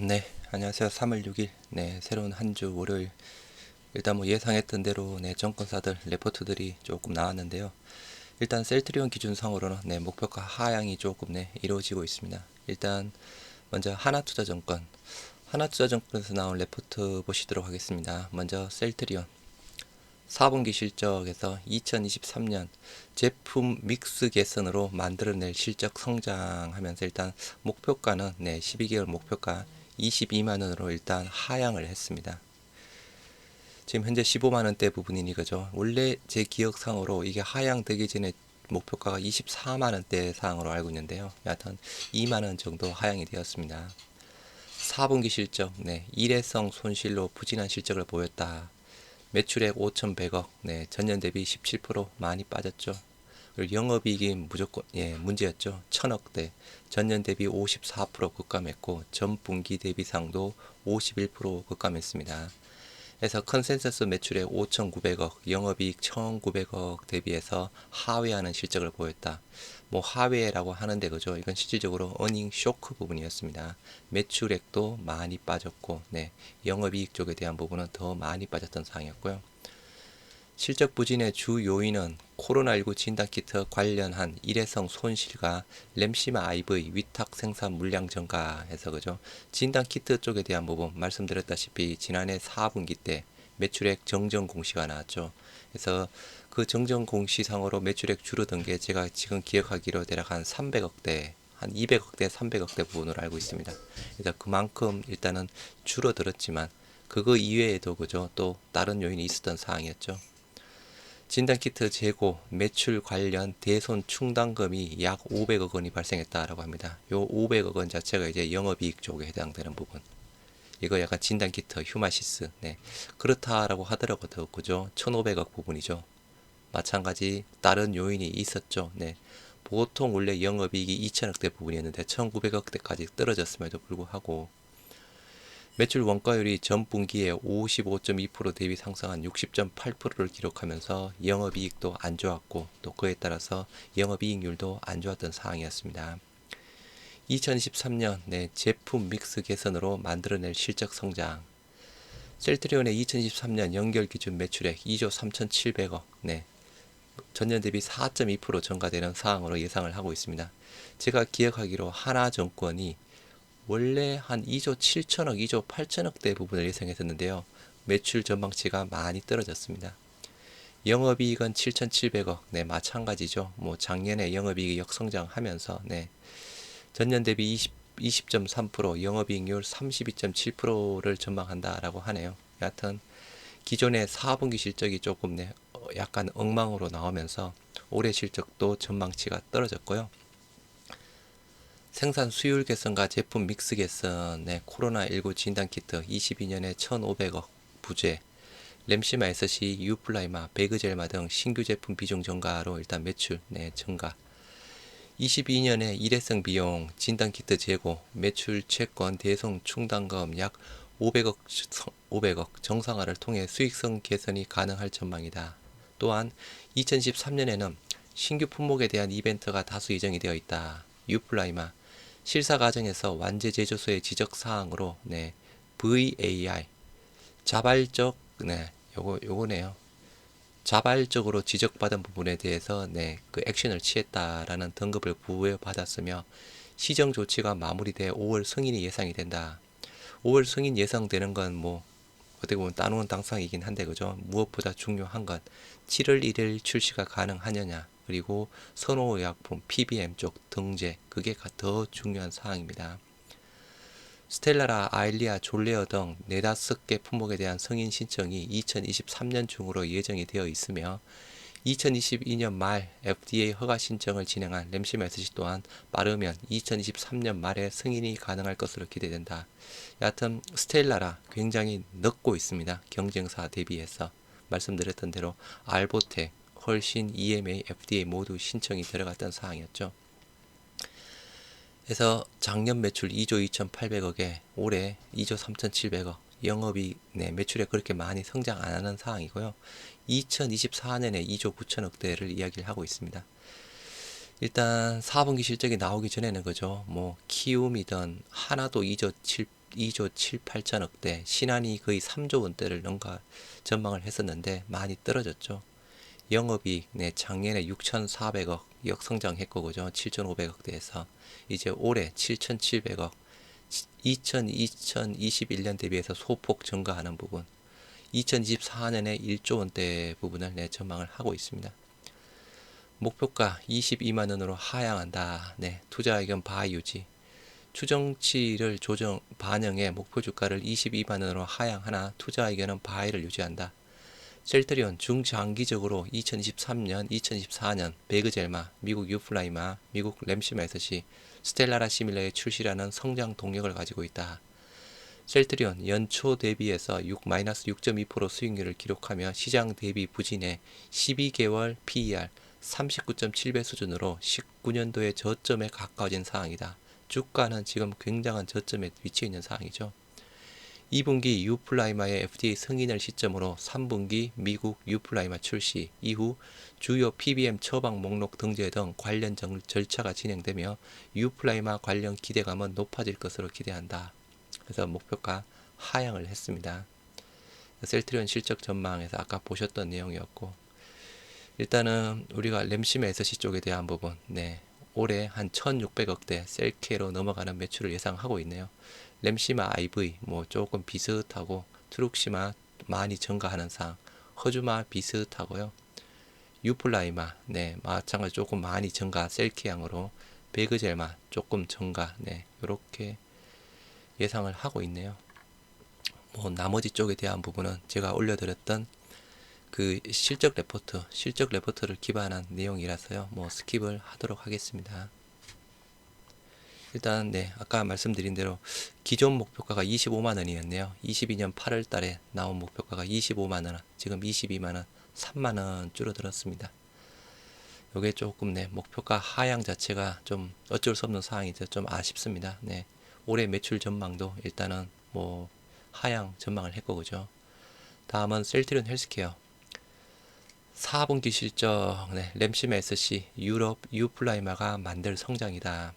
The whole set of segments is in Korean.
네, 안녕하세요. 3월 6일, 네, 새로운 한 주 월요일. 일단 뭐 예상했던 대로, 네, 정권사들 레포트들이 조금 나왔는데요. 일단 셀트리온 기준상으로는, 네, 목표가 하향이 조금, 네, 이루어지고 있습니다. 일단, 먼저 하나투자증권. 하나투자증권에서 나온 레포트 보시도록 하겠습니다. 먼저 셀트리온. 4분기 실적에서 2023년 제품 믹스 개선으로 만들어낼 실적 성장하면서 일단 목표가는 네, 12개월 목표가 22만 원으로 일단 하향을 했습니다. 지금 현재 15만 원대 부분이니 그죠? 원래 제 기억상으로 이게 하향되기 전에 목표가가 24만 원대 상으로 알고 있는데요. 여하튼 2만 원 정도 하향이 되었습니다. 4분기 실적, 네, 일회성 손실로 부진한 실적을 보였다. 매출액 5,100억, 네, 전년 대비 17% 많이 빠졌죠. 영업이익이 무조건 예, 문제였죠. 1,000억대. 전년 대비 54% 급감했고 전 분기 대비 상도 51% 급감했습니다. 그래서 컨센서스 매출액 5,900억, 영업이익 1,900억 대비해서 하회하는 실적을 보였다. 뭐 하회라고 하는데 그죠? 이건 실질적으로 어닝 쇼크 부분이었습니다. 매출액도 많이 빠졌고, 네, 영업이익 쪽에 대한 부분은 더 많이 빠졌던 상황이었고요. 실적 부진의 주 요인은 코로나19 진단키트 관련한 일회성 손실과 램시마 IV 위탁 생산 물량 증가해서 그죠. 진단키트 쪽에 대한 부분 말씀드렸다시피 지난해 4분기 때 매출액 정정 공시가 나왔죠. 그래서 그 정정 공시상으로 매출액 줄어든 게 제가 지금 기억하기로 대략 한 300억대 한 200억대, 300억대 부분으로 알고 있습니다. 그래서 그만큼 일단은 줄어들었지만 그거 이외에도 그죠 또 다른 요인이 있었던 사항이었죠. 진단키트 재고 매출 관련 대손 충당금이 약 500억 원이 발생했다라고 합니다. 요 500억 원 자체가 이제 영업이익 쪽에 해당되는 부분. 이거 약간 진단키트 휴마시스. 네. 그렇다라고 하더라고도 그죠? 1,500억 부분이죠. 마찬가지 다른 요인이 있었죠. 네. 보통 원래 영업이익이 2천억대 부분이었는데 1,900억대까지 떨어졌음에도 불구하고 매출 원가율이 전 분기에 55.2% 대비 상승한 60.8%를 기록하면서 영업이익도 안 좋았고 또 그에 따라서 영업이익률도 안 좋았던 상황이었습니다. 2023년 네, 제품 믹스 개선으로 만들어낼 실적 성장 셀트리온의 2023년 연결 기준 매출액 2조 3,700억 네, 전년 대비 4.2% 증가되는 상황으로 예상을 하고 있습니다. 제가 기억하기로 하나증권이 원래 한 2조 7천억, 2조 8천억대 부분을 예상했었는데요. 매출 전망치가 많이 떨어졌습니다. 영업이익은 7,700억, 네 마찬가지죠. 뭐 작년에 영업이익이 역성장하면서 네 전년 대비 20 20.3%, 영업이익률 32.7%를 전망한다라고 하네요. 여하튼 기존의 4분기 실적이 조금 네, 어, 약간 엉망으로 나오면서 올해 실적도 전망치가 떨어졌고요. 생산 수율 개선과 제품 믹스 개선, 네, 코로나19 진단 키트 22년에 1,500억 부재, 램시마 SC, 유플라이마, 베그젤마 등 신규 제품 비중 증가로 일단 매출 네, 증가. 22년에 일회성 비용, 진단 키트 재고, 매출 채권 대송 충당금 약 500억, 500억 정상화를 통해 수익성 개선이 가능할 전망이다. 또한 2013년에는 신규 품목에 대한 이벤트가 다수 예정이 되어 있다. 유플라이마 실사 과정에서 완제 제조소의 지적 사항으로 네, VAR 자발적 네, 요거 요거네요. 자발적으로 지적받은 부분에 대해서 네, 그 액션을 취했다라는 등급을 부여받았으며 시정 조치가 마무리돼 5월 승인이 예상이 된다. 5월 승인 예상되는 건 뭐 어떻게 보면 따놓은 당상이긴 한데 그죠? 무엇보다 중요한 건 7월 1일 출시가 가능하느냐 그리고 선호의약품 PBM 쪽 등재 그게 더 중요한 사항입니다. 스텔라라, 아일리아, 졸레어 등 네다섯 개 품목에 대한 승인 신청이 2023년 중으로 예정이 되어 있으며 2022년 말 FDA 허가 신청을 진행한 램시메스시 또한 빠르면 2023년 말에 승인이 가능할 것으로 기대된다. 여하튼 스텔라라 굉장히 늦고 있습니다. 경쟁사 대비해서 말씀드렸던 대로 알보텍, 훨씬 EMA, FDA 모두 신청이 들어갔던 사항이었죠. 그래서 작년 매출 2조 2,800억에 올해 2조 3,700억 영업이 네, 매출에 그렇게 많이 성장 안 하는 상황이고요. 2024년에 2조 9천억대를 이야기를 하고 있습니다. 일단 4분기 실적이 나오기 전에는 그죠. 뭐 키움이든 하나도 2조 7 2조 7, 8천억대, 신한이 거의 3조 원대를 넘가 전망을 했었는데 많이 떨어졌죠. 영업이익 네, 작년에 6,400억 역성장했고 그죠? 7,500억대에서 이제 올해 7,700억 2000, 2021년 대비해서 소폭 증가하는 부분 2024년에 1조 원대 부분을 네, 전망을 하고 있습니다. 목표가 22만 원으로 하향한다. 네, 투자 의견 바유지. 추정치를 조정 반영해 목표 주가를 22만 원으로 하향하나 투자 의견은 바이를 유지한다. 셀트리온 중장기적으로 2023년, 2024년 베그젤마, 미국 유플라이마, 미국 램시마에서시 스텔라라 시밀러의 출시라는 성장 동력을 가지고 있다. 셀트리온 연초 대비해서 6-6.2% 수익률을 기록하며 시장 대비 부진에 12개월 PER 39.7배 수준으로 19년도의 저점에 가까워진 상황이다. 주가는 지금 굉장한 저점에 위치해 있는 상황이죠. 2분기 유플라이마의 FDA 승인을 시점으로 3분기 미국 유플라이마 출시 이후 주요 PBM 처방 목록 등재 등 관련 정, 절차가 진행되며 유플라이마 관련 기대감은 높아질 것으로 기대한다. 그래서 목표가 하향을 했습니다. 셀트리온 실적 전망에서 아까 보셨던 내용이었고 일단은 우리가 램심의 SC 쪽에 대한 부분 네 올해 한 1600억대 셀케로 넘어가는 매출을 예상하고 있네요. 램시마 IV 뭐 조금 비슷하고 트룩시마 많이 증가하는 상 허주마 비슷하고요. 유플라이마 네 마찬가지 조금 많이 증가 셀키양으로 베그젤마 조금 증가 네 이렇게 예상을 하고 있네요. 뭐 나머지 쪽에 대한 부분은 제가 올려드렸던 그 실적 레포트 실적 레포트를 기반한 내용이라서요. 뭐 스킵을 하도록 하겠습니다. 일단 네 아까 말씀드린 대로 기존 목표가가 25만 원이었네요. 22년 8월 달에 나온 목표가가 25만 원, 지금 22만 원, 3만 원 줄어들었습니다. 요게 조금 네 목표가 하향 자체가 좀 어쩔 수 없는 상황이죠. 좀 아쉽습니다. 네 올해 매출 전망도 일단은 뭐 하향 전망을 했고 그죠. 다음은 셀트리온 헬스케어 4분기 실적 네, 램심 SC 유럽 유플라이마가 만들 성장이다.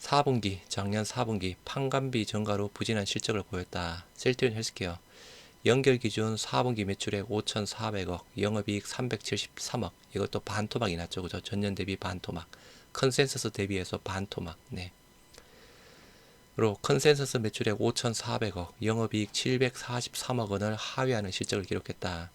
4분기, 작년 4분기 판관비 증가로 부진한 실적을 보였다. 셀트리온 헬스케어 연결 기준 4분기 매출액 5,400억, 영업이익 373억. 이것도 반토막이 났죠. 그죠? 전년 대비 반토막. 컨센서스 대비해서 반토막. 네. 로 컨센서스 매출액 5,400억, 영업이익 743억 원을 하회하는 실적을 기록했다.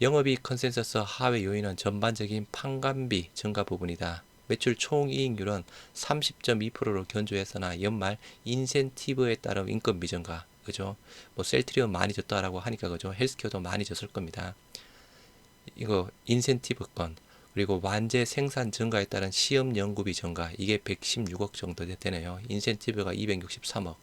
영업이익 컨센서스 하회 요인은 전반적인 판관비 증가 부분이다. 매출 총이익률은 30.2%로 견조했으나 연말 인센티브에 따른 인건비 증가, 그죠? 뭐 셀트리온 많이 줬다라고 하니까 그죠? 헬스케어도 많이 줬을 겁니다. 이거 인센티브 건 그리고 완제 생산 증가에 따른 시험 연구비 증가 이게 116억 정도 되네요. 인센티브가 263억.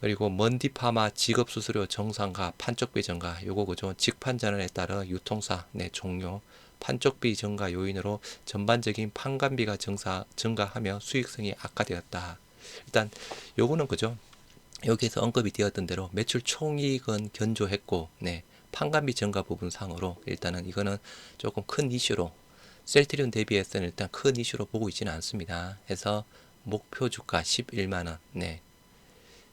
그리고 먼디파마 직업 수수료 정상화 판촉비 증가 요거 그죠? 직판 전환에 따라 유통사 내 종료 판촉비 증가 요인으로 전반적인 판관비가 증사, 증가하며 수익성이 악화되었다. 일단 요거는 그죠? 여기에서 언급이 되었던 대로 매출 총이익은 견조했고, 네, 판관비 증가 부분 상으로 일단은 이거는 조금 큰 이슈로 셀트리온 대비해서는 일단 큰 이슈로 보고 있지는 않습니다. 해서 목표 주가 11만 원, 네,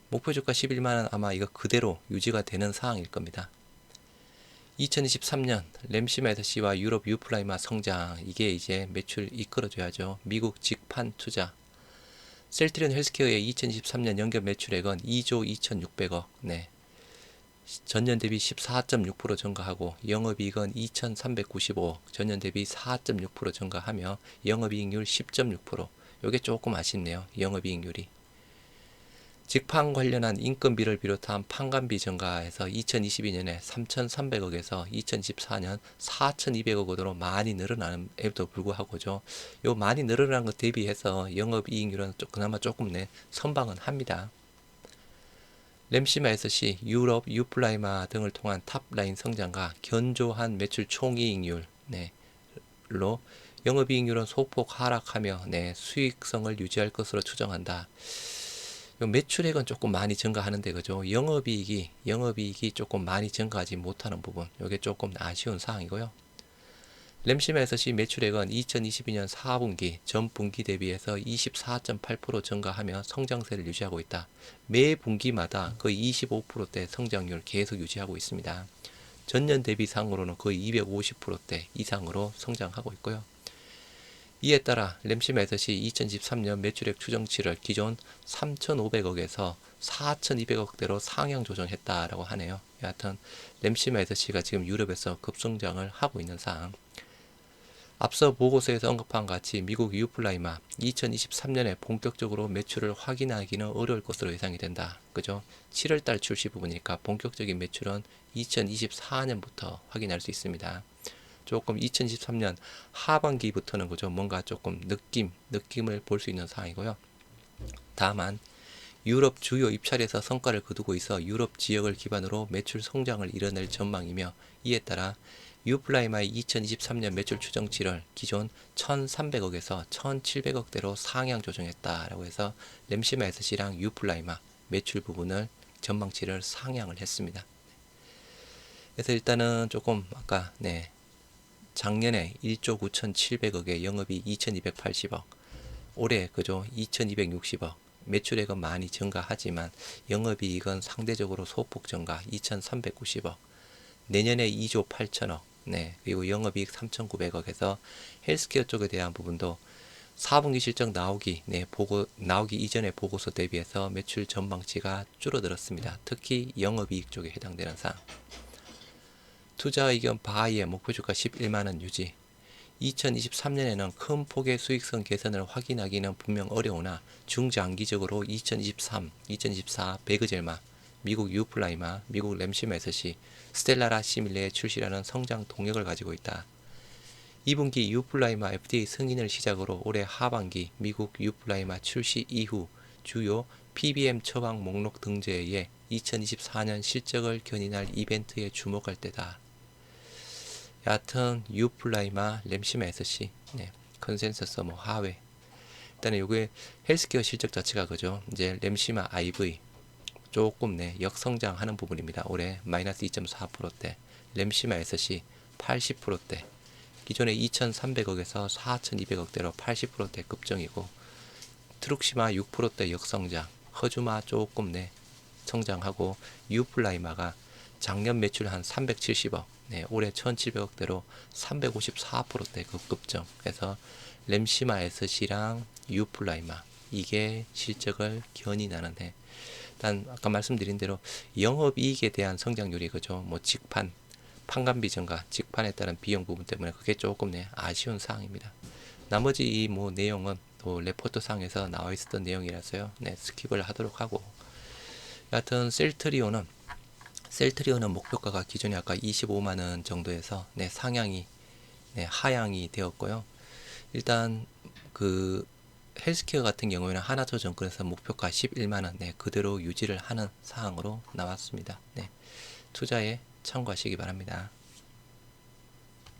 목표 주가 11만 원 아마 이거 그대로 유지가 되는 상황일 겁니다. 2023년 램시메드 씨와 유럽 유플라이마 성장 이게 이제 매출 이끌어줘야죠. 미국 직판 투자 셀트리온 헬스케어의 2023년 연결 매출액은 2조 2,600억 네. 전년 대비 14.6% 증가하고 영업이익은 2,395억 전년 대비 4.6% 증가하며 영업이익률 10.6% 요게 조금 아쉽네요. 영업이익률이 직판 관련한 인건비를 비롯한 판관비 증가해서 2022년에 3,300억에서 2024년 4,200억 원으로 많이 늘어나는에도 불구하고죠. 요 많이 늘어난 것 대비해서 영업이익률은 그나마 조금 내 선방은 합니다. 램시마 SC, 유럽, 유플라이마 등을 통한 탑라인 성장과 견조한 매출 총이익률, 네, 로 영업이익률은 소폭 하락하며 네, 수익성을 유지할 것으로 추정한다. 매출액은 조금 많이 증가하는데 그죠? 영업이익이 영업이익이 조금 많이 증가하지 못하는 부분. 이게 조금 아쉬운 사항이고요. 램시마에서시 매출액은 2022년 4분기 전 분기 대비해서 24.8% 증가하며 성장세를 유지하고 있다. 매 분기마다 거의 25%대 성장률 계속 유지하고 있습니다. 전년 대비 상으로는 거의 250%대 이상으로 성장하고 있고요. 이에 따라 램시마에서시 2013년 매출액 추정치를 기존 3,500억에서 4,200억대로 상향 조정했다라고 하네요. 여하튼 램시마에서시가 지금 유럽에서 급성장을 하고 있는 상황. 앞서 보고서에서 언급한 같이 미국 유플라이마 2023년에 본격적으로 매출을 확인하기는 어려울 것으로 예상이 된다. 그죠? 7월달 출시 부분이니까 본격적인 매출은 2024년부터 확인할 수 있습니다. 조금 2023년 하반기부터는 그죠? 뭔가 조금 느낌, 느낌을 볼 수 있는 상황이고요. 다만 유럽 주요 입찰에서 성과를 거두고 있어 유럽 지역을 기반으로 매출 성장을 이뤄낼 전망이며 이에 따라 유플라이마의 2023년 매출 추정치를 기존 1,300억에서 1,700억대로 상향 조정했다라고 해서 램시마 SC랑 유플라이마 매출 부분을 전망치를 상향을 했습니다. 그래서 일단은 조금 아까 네 작년에 1조 9,700억에 영업이 2,280억 올해 그죠 2,260억 매출액은 많이 증가하지만 영업이익은 상대적으로 소폭 증가 2,390억 내년에 2조 8천억 네, 그리고 영업이익 3,900억에서 헬스케어 쪽에 대한 부분도 4분기 실적 나오기, 네, 보고, 나오기 이전의 보고서 대비해서 매출 전망치가 줄어들었습니다. 특히 영업이익 쪽에 해당되는 사항. 투자 의견 바이의 목표 주가 11만원 유지. 2023년에는 큰 폭의 수익성 개선을 확인하기는 분명 어려우나 중장기적으로 2023, 2024 베그젤마, 미국 유플라이마, 미국 램시메스시, 스텔라라 시밀레의 출시라는 성장 동력을 가지고 있다. 2분기 유플라이마 FDA 승인을 시작으로 올해 하반기 미국 유플라이마 출시 이후 주요 PBM 처방 목록 등재에 의해 2024년 실적을 견인할 이벤트에 주목할 때다. 여하튼 유플라이마 램시메스시 네, 컨센서스 뭐 하회. 일단은 요게 헬스케어 실적 자체가 그죠? 이제 램시마 IV 조금 네 역성장하는 부분입니다. 올해 마이너스 2.4%대, 램시마 SC 80%대, 기존에 2,300억에서 4,200억대로 80%대 급정이고 트룩시마 6%대 역성장, 허주마 조금 네 성장하고 유플라이마가 작년 매출 한 370억, 네, 올해 1,700억대로 354%대 급급정. 그래서 램시마 SC랑 유플라이마 이게 실적을 견인하는 해. 일단 아까 말씀드린 대로 영업이익에 대한 성장률이 그죠. 뭐 직판, 판관비 증가, 직판에 따른 비용 부분 때문에 그게 조금 네, 아쉬운 사항입니다. 나머지 이 뭐 내용은 또 레포트 상에서 나와 있었던 내용이라서요. 네, 스킵을 하도록 하고. 여하튼 셀트리오는 셀트리오는 목표가가 기존에 아까 25만 원 정도에서 네, 상향이 네, 하향이 되었고요. 일단 그 헬스케어 같은 경우에는 하나조 정권에서 목표가 11만 원 네, 그대로 유지를 하는 사항으로 나왔습니다. 네, 투자에 참고하시기 바랍니다.